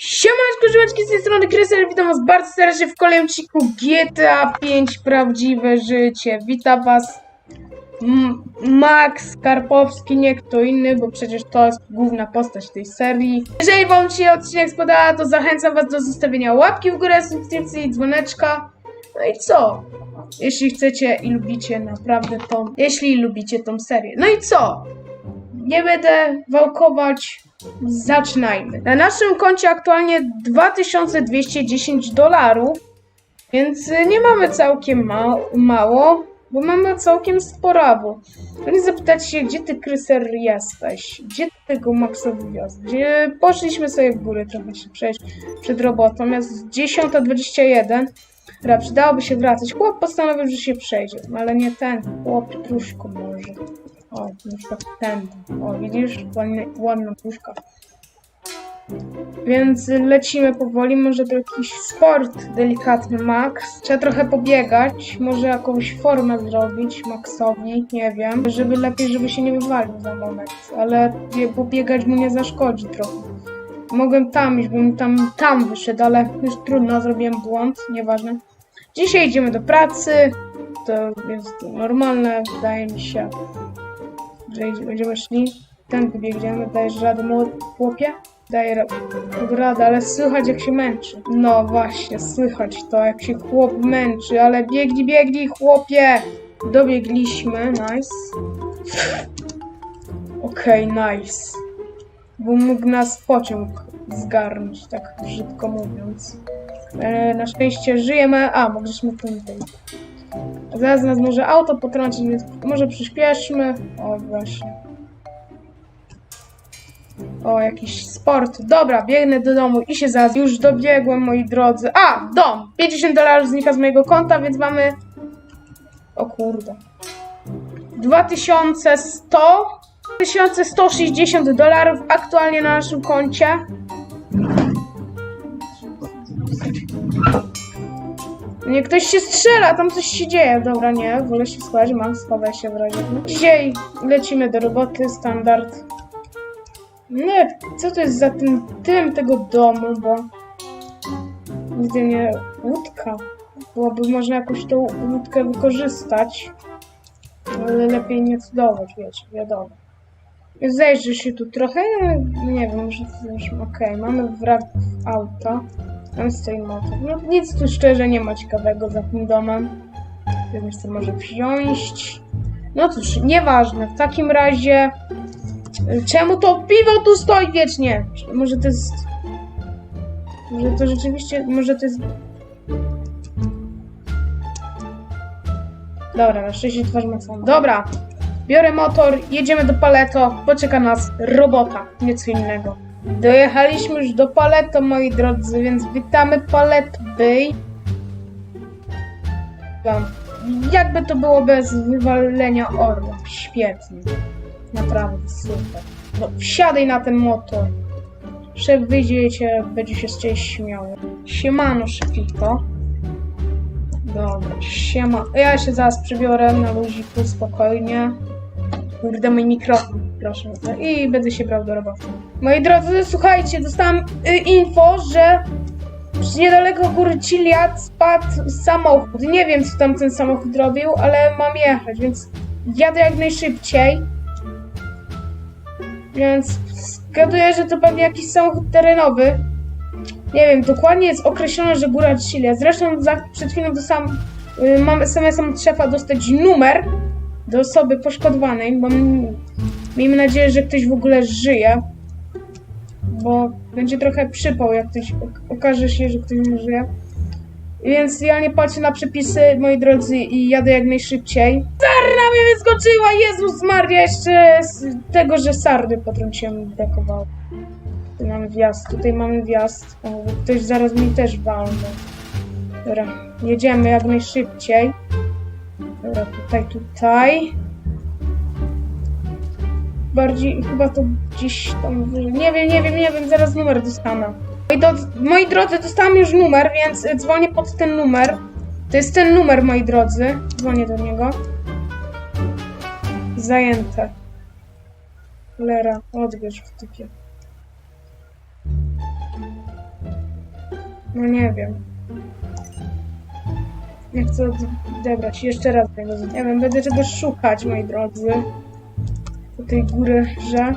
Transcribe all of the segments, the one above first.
Siemaneczko, żyłeczki z tej strony Krystian, witam was bardzo serdecznie w kolejnym odcinku GTA 5 Prawdziwe Życie. Witam was Max Karpowski, nie kto inny, bo przecież to jest główna postać tej serii. Jeżeli wam się odcinek spodoba, to zachęcam was do zostawienia łapki w górę, subskrypcji i dzwoneczka. No i co? Jeśli chcecie i lubicie naprawdę tą, jeśli lubicie tą serię. No i co? Nie będę wałkować, zaczynajmy. Na naszym koncie aktualnie 2210 dolarów, więc y, nie mamy całkiem ma mało, bo mamy całkiem sporawo. Pewnie zapytać się, gdzie ty, Kryser, jesteś? Gdzie ty tego Maxowi wiozł? Gdzie poszliśmy sobie w górę trochę się przejść przed robotą, jest 10.21. Dobra, przydałoby się wracać. Chłop postanowił, że się przejdzie, no ale nie ten. Chłop truszku może. O, na przykład ten. O, widzisz? Ładna puszka. Więc lecimy powoli, może to jakiś sport delikatny Max. Trzeba trochę pobiegać, może jakąś formę zrobić Maxowi, nie wiem. Żeby lepiej, żeby się nie wywalił za moment, ale pobiegać mu nie zaszkodzi trochę. Mogłem tam iść, bym tam, tam wyszedł, ale już trudno, zrobiłem błąd, nieważne. Dzisiaj idziemy do pracy, to jest normalne, wydaje mi się, że będziemy szli. Ten biegniemy, dajesz radę młody chłopie? Daję ra- radę, ale słychać jak się męczy. No właśnie, słychać to jak się chłop męczy, ale biegnij, biegnij chłopie! Dobiegliśmy, nice. Okej, nice. Bo mógł nas pociąg zgarnąć, tak brzydko mówiąc. E, na szczęście żyjemy. A, mogliśmy tutaj. Zaraz nas może auto potrącić, więc może przyspieszmy. O, właśnie. O, jakiś sport. Dobra, biegnę do domu i się zaraz. Już dobiegłem, moi drodzy. A, dom! 50 dolarów znika z mojego konta, więc mamy... O kurde. 2100... 1160 dolarów aktualnie na naszym koncie. Nie, ktoś się strzela, tam coś się dzieje. Dobra, nie, wolę się schować, mam, schowaj się w razie. Dzisiaj lecimy do roboty, standard. No, co to jest za tym, tym tego domu, bo... Widzę nie, łódka. Byłoby można jakąś tą łódkę wykorzystać. Ale lepiej nie cudować, wiecie, wiadomo. Zejrzy się tu trochę, nie wiem, może już okej, mamy wrak auta. Tam stoi motor. No nic tu szczerze nie ma ciekawego za tym domem. Wiem, co może wziąć. No cóż, nieważne. W takim razie... y, Czemu to piwo tu stoi wiecznie? Może to jest... Może to rzeczywiście... Może to jest... Dobra, na szczęście twarz sam. Dobra, biorę motor, jedziemy do Paleto, poczeka nas robota, nic innego. Dojechaliśmy już do Paleto, moi drodzy, więc witamy Palet Bay. Jakby to było bez wywalenia orła. Świetnie. Naprawdę super. No, wsiadaj na ten motor. Szef wyjdzie cię będzie się z ciebie śmiał. Siemano, szefito. Dobra, siema. Ja się zaraz przybiorę na luziku, spokojnie. Kurde, mój mikrofon, proszę. I będę się brał do roboty. Moi drodzy, słuchajcie, dostałam y, info, że niedaleko góry Chiliad spadł samochód. Nie wiem, co tam ten samochód robił, ale mam jechać, więc jadę jak najszybciej. Więc zgaduję, że to pewnie jakiś samochód terenowy. Nie wiem, dokładnie jest określone, że góra Chiliad. Zresztą za, przed chwilą dostałam, y, mam SMS-em od szefa dostać numer do osoby poszkodowanej, bo miejmy nadzieję, że ktoś w ogóle żyje, bo będzie trochę przypał, jak ktoś ok- okaże się, że ktoś nie żyje. Więc ja nie patrzę na przepisy, moi drodzy, i jadę jak najszybciej. Sarna mnie wyskoczyła! Jezus Maria, jeszcze z tego, że sarny potrąciłem brakowało. Tutaj mamy wjazd, tutaj mamy wjazd. O, ktoś zaraz mi też walnął. Dobra, jedziemy jak najszybciej. Dobra, tutaj, tutaj. Bardziej, chyba to gdzieś tam wyżej. Nie wiem, nie wiem, nie wiem, zaraz numer dostanę. Moi, do, moi drodzy, dostałam już numer, więc y, dzwonię pod ten numer. To jest ten numer, moi drodzy. Dzwonię do niego. Zajęte. Lera, odbierz w typie. No nie wiem. Nie chcę odebrać. Jeszcze raz tego. Nie wiem, będę czegoś szukać, moi drodzy. Po tej góry, że.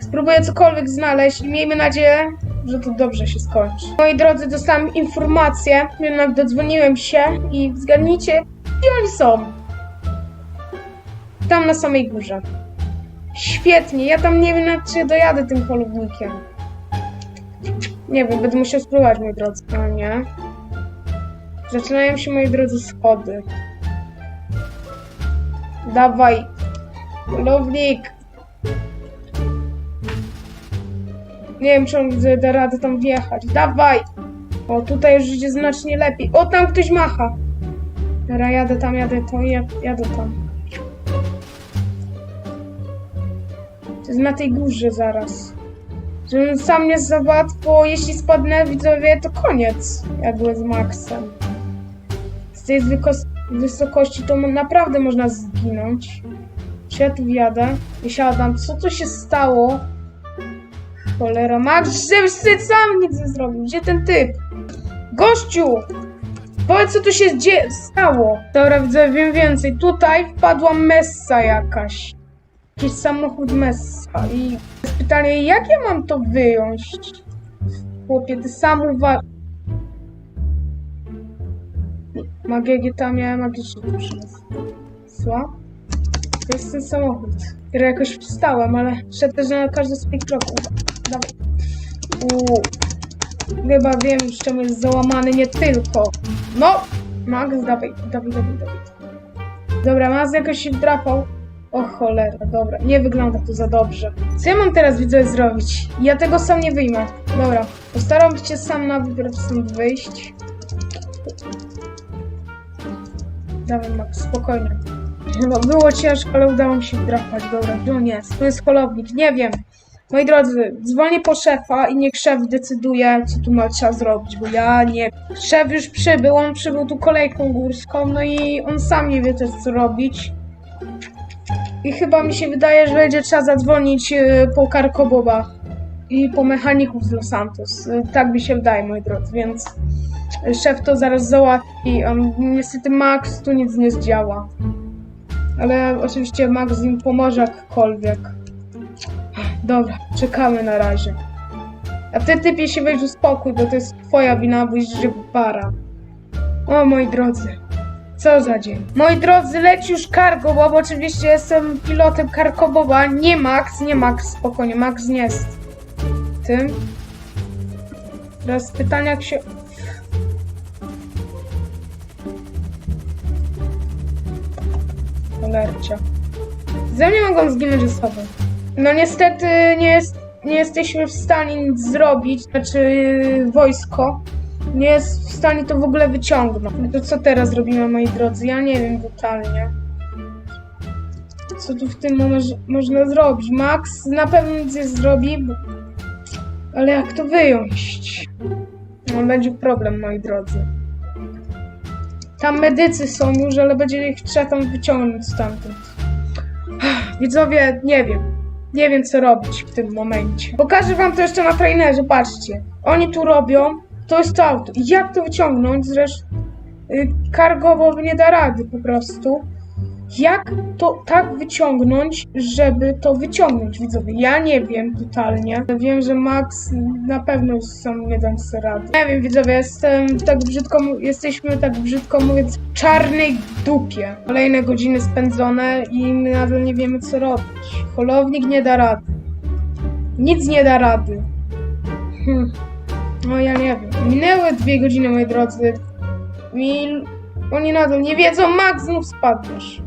Spróbuję cokolwiek znaleźć i miejmy nadzieję, że to dobrze się skończy. Moi drodzy, dostałem informację, jednak dodzwoniłem się i zgadnijcie, gdzie oni są. Tam na samej górze. Świetnie, ja tam nie wiem, na czy dojadę tym polownikiem. Nie wiem, będę musiał spróbować, moi drodzy. No nie. Zaczynają się, moi drodzy, schody. Dawaj. Polownik. Nie wiem, czy on da radę tam wjechać. Dawaj! O, tutaj już idzie znacznie lepiej. O, tam ktoś macha. Dobra, jadę tam, jadę ja, jadę tam. To jest na tej górze zaraz. Żebym sam nie za łatwo, jeśli spadnę, widzowie, to koniec. Jakby z Maxem. Z tej wysokości to naprawdę można zginąć. Czy ja tu wjadę? Wysiadam. Co tu się stało? Cholera, Max, żebyś ty sam nic nie zrobił. Gdzie ten typ? Gościu! Powiedz, co tu się stało. Dobra, widzę, wiem więcej. Tutaj wpadła messa jakaś. Jakiś samochód messa. I jest pytanie, jak ja mam to wyjąć? Chłopie, ty sam uwa... Magia GTA miała magiczny przemysł. To jest ten samochód. Ja jakoś wstałem, ale szedł też na każdy z moich kroków. Dawaj. Uuu. Chyba wiem, z czemu jest załamany, nie tylko. No! Max, dawaj, dawaj, dawaj, dawaj. Dobra, Max jakoś się wdrapał. O cholera, dobra, nie wygląda to za dobrze. Co ja mam teraz widzę zrobić? Ja tego sam nie wyjmę. Dobra, postaram się sam na stąd wyjść. Dawaj Max, spokojnie. No, było ciężko, ale udało mi się wdrapać. Dobra, gdzie on jest? To jest holownik, nie wiem. Moi drodzy, dzwonię po szefa i niech szef decyduje, co tu ma trzeba zrobić, bo ja nie. Szef już przybył, on przybył tu kolejką górską, no i on sam nie wie też, co robić. I chyba mi się wydaje, że będzie trzeba zadzwonić y, po Karkoboba i po mechaników z Los Santos. Y, Tak mi się wydaje, moi drodzy, więc szef to zaraz załatwi. Um, niestety Max tu nic nie zdziała. Ale oczywiście Max im pomoże jakkolwiek. Dobra, czekamy na razie. A ty typie się weź uspokój, bo to jest twoja wina, bo jeździsz para. O moi drodzy, co za dzień. Moi drodzy, leci już Cargo Bob, oczywiście jestem pilotem Cargo Boba, nie Max, nie Max, spokojnie, Max nie jest tym. Teraz pytanie jak się... Cholercia. Ze mnie mogą zginąć osoby. No niestety nie, jest, nie jesteśmy w stanie nic zrobić, znaczy wojsko nie jest w stanie to w ogóle wyciągnąć. No to co teraz robimy, moi drodzy? Ja nie wiem totalnie. Co tu w tym moż- można zrobić? Max na pewno nic nie zrobi, ale jak to wyjąć? No, będzie problem, moi drodzy. Tam medycy są już, ale będzie ich trzeba tam wyciągnąć stamtąd. Widzowie, nie wiem. Nie wiem, co robić w tym momencie. Pokażę wam to jeszcze na trainerze, patrzcie. Oni tu robią, to jest to auto. Jak to wyciągnąć? Zresztą y, kargowo nie da rady po prostu. Jak to tak wyciągnąć, żeby to wyciągnąć, widzowie? Ja nie wiem totalnie. Wiem, że Max na pewno sam nie dam sobie rady. Nie wiem, widzowie, jestem tak brzydko, jesteśmy tak brzydko mówiąc w czarnej dupie. Kolejne godziny spędzone i my nadal nie wiemy, co robić. Holownik nie da rady. Nic nie da rady. Hm. No ja nie wiem. Minęły dwie godziny, moi drodzy. I oni nadal nie wiedzą, Max znów spadniesz.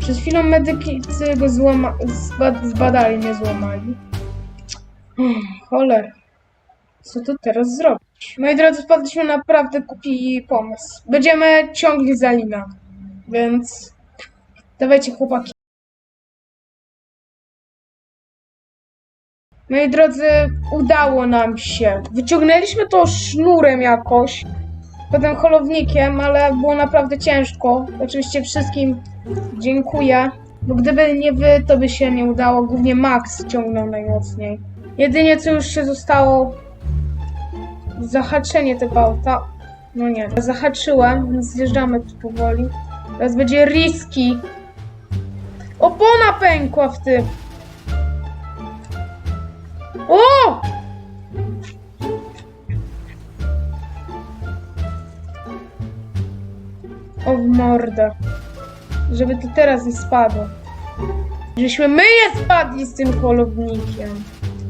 Przed chwilą medycy go złama- zba- zbadali, nie złamali. Cholera. Co tu teraz zrobić? Moi drodzy, wpadliśmy na naprawdę głupi pomysł. Będziemy ciągli za lina. Więc dawajcie chłopaki. Moi drodzy, udało nam się. Wyciągnęliśmy to sznurem jakoś, potem holownikiem, ale było naprawdę ciężko. Oczywiście wszystkim dziękuję, bo gdyby nie wy, to by się nie udało. Głównie Max ciągnął najmocniej. Jedynie co już się zostało, zahaczenie tego auta. No nie, zahaczyłem, więc zjeżdżamy tu powoli. Teraz będzie riski. Opona pękła w tym. O! O w. Żeby to teraz nie spadło. Żeśmy my nie spadli z tym holownikiem.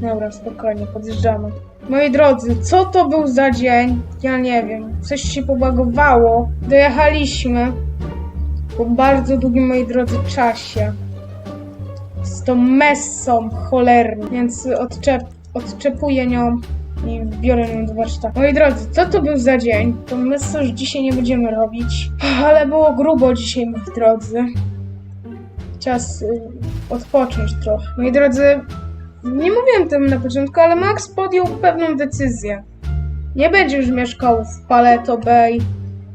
Dobra, spokojnie, podjeżdżamy. Moi drodzy, co to był za dzień? Ja nie wiem. Coś się pobagowało. Dojechaliśmy po bardzo długim, moi drodzy, czasie. Z tą messą cholerną, więc odczep, odczepuję nią i biorę ją do warsztatu. Moi drodzy, co to był za dzień? To messę już dzisiaj nie będziemy robić, ale było grubo dzisiaj, moi drodzy. Czas y, odpocząć trochę. Moi drodzy, nie mówiłem tym na początku, ale Max podjął pewną decyzję. Nie będzie już mieszkał w Paleto Bay,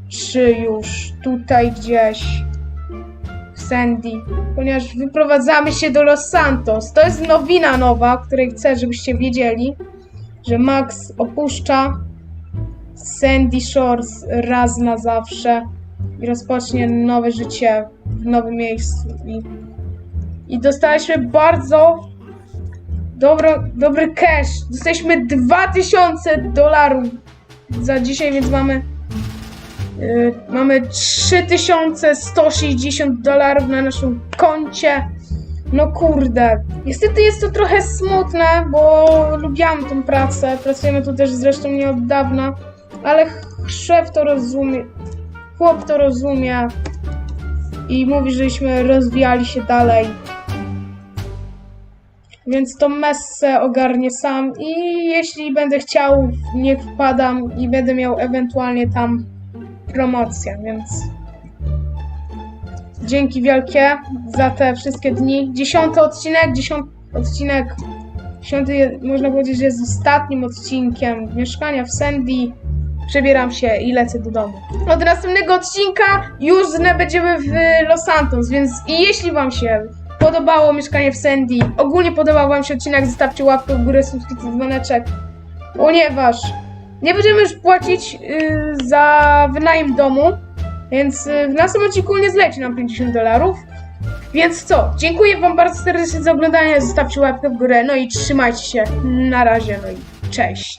czy już tutaj gdzieś w Sandy, ponieważ wyprowadzamy się do Los Santos. To jest nowina nowa, której chcę, żebyście wiedzieli, że Max opuszcza Sandy Shores raz na zawsze i rozpocznie nowe życie w nowym miejscu. I, i dostaliśmy bardzo dobro, dobry cash. Dostaliśmy 2000 dolarów za dzisiaj, więc mamy yy, mamy 3160 dolarów na naszym koncie. No kurde. Niestety jest to trochę smutne, bo lubiłam tą pracę. Pracujemy tu też zresztą nie od dawna, ale szef to rozumie. Chłop to rozumie i mówi, żeśmy rozwijali się dalej. Więc to messę ogarnię sam i jeśli będę chciał, nie wpadam i będę miał ewentualnie tam promocję, więc dzięki wielkie za te wszystkie dni. Dziesiąty odcinek, dziesiąty odcinek, dziesiąty, można powiedzieć, że jest ostatnim odcinkiem mieszkania w Sandy. Przebieram się i lecę do domu. Od następnego odcinka już będziemy w Los Santos, więc jeśli wam się podobało mieszkanie w Sandy, ogólnie podobał wam się odcinek, zostawcie łapkę w górę, subskrypcję, dzwoneczek, ponieważ nie będziemy już płacić yy, za wynajem domu, więc yy, w następnym odcinku nie zleci nam 50 dolarów. Więc co? Dziękuję wam bardzo serdecznie za oglądanie, zostawcie łapkę w górę, no i trzymajcie się. Na razie, no i cześć.